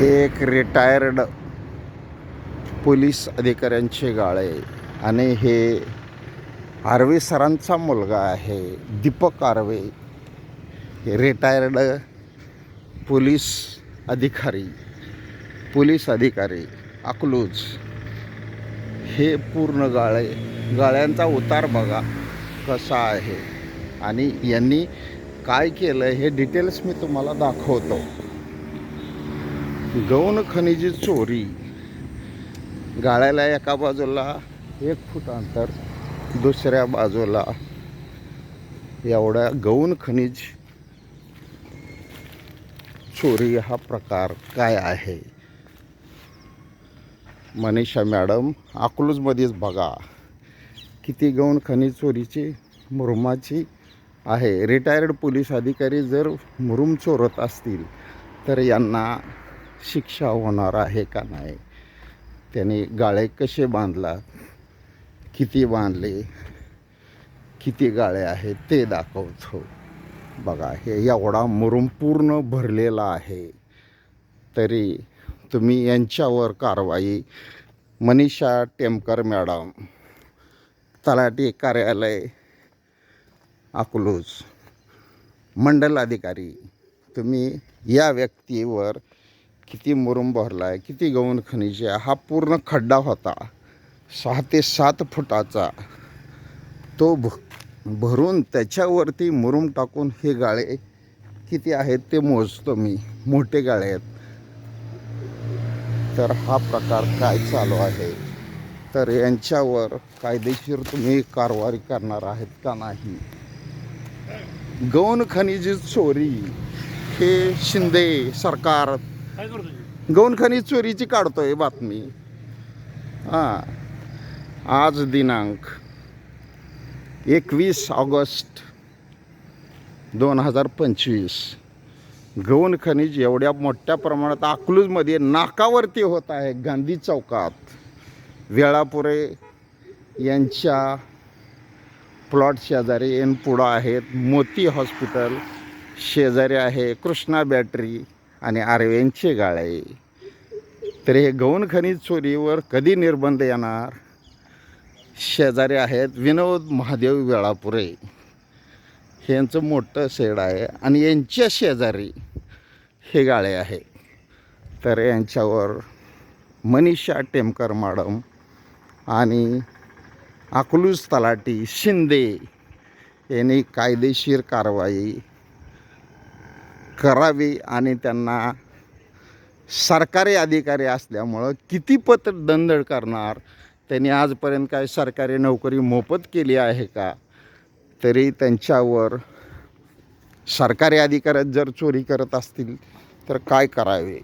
एक retired police अधिकाऱ्यांचे गाळे. आणि हे आर्वे सरांचा मुलगा आहे दीपक आर्वे हे रिटायर्ड पोलीस अधिकारी. पोलीस अधिकारी अकलूज. हे पूर्ण गाळे गाळ्यांचा उतार बघा कसा आहे. आणि यांनी काय केलं हे डिटेल्स मी तुम्हाला दाखवतो. गौण खनिजी चोरी. गाळ्याला एका बाजूला एक फूट अंतर दुसऱ्या बाजूला एवढ्या गौण खनिज चोरी हा प्रकार काय आहे? मनीषा मॅडम अकलूजमध्येच बघा. किती गौण खनिज चोरीची मुरुमाची आहे. रिटायर्ड पोलीस अधिकारी जर मुरुम चोरत असतील तर यांना शिक्षा होणार आहे का नाही? त्यांनी गाळे कसे बांधला किती बांधले? किती गाळे आहेत? ते दाखवतो. बघा हे एवढा मुरुम पूर्ण भरलेला आहे. तरी तुम्ही यांच्यावर कारवाई. मनीषा टेमकर मॅडम तलाठी कार्यालय अकलूज. मंडल अधिकारी तुम्ही या व्यक्तीवर किती मुरुम भरला आहे किती गौण खनिज आहे हा पूर्ण खड्डा होता. सहा ते सात फुटाचा. तो भ भरून त्याच्यावरती मुरुम टाकून हे गाळे किती आहेत ते मोजतो मी. मोठे गाळे आहेत. तर हा प्रकार काय चालू आहे? तर यांच्यावर कायदेशीर तुम्ही कारवाई करणार आहेत का नाही? गौण खनिज चोरी हे शिंदे सरकार काय करतो गौण खनिज चोरीची काढतोय बातमी. हां. आज दिनांक एकवीस ऑगस्ट दोन हजार पंचवीस. गौण खनिज एवढ्या मोठ्या प्रमाणात अकलूजमध्ये नाकावरती होत आहे गांधी चौकात. वेळापुरे यांच्या प्लॉट शेजारी एन पुढं आहेत मोती हॉस्पिटल शेजारी आहे कृष्णा बॅटरी आणि आर्व्यांचे गाळे. तर हे गौण खनिज चोरीवर कधी निर्बंध येणार? शेजारी आहेत विनोद महादेव वेळापुरे. हे यांचं मोठं शेड आहे आणि यांच्या शेजारी हे गाळे आहे. तर यांच्यावर मनीषा टेमकर मॅडम आणि अकलूज तलाटी शिंदे यांनी कायदेशीर कारवाई करावी आणि त्यांना सरकारी अधिकारी असल्यामुळं किती पत्र दंड करणार? त्यांनी आजपर्यंत काय सरकारी नोकरी मोफत केली आहे का? तरी त्यांच्यावर सरकारी अधिकाऱ्यात जर चोरी करत असतील तर काय करावे?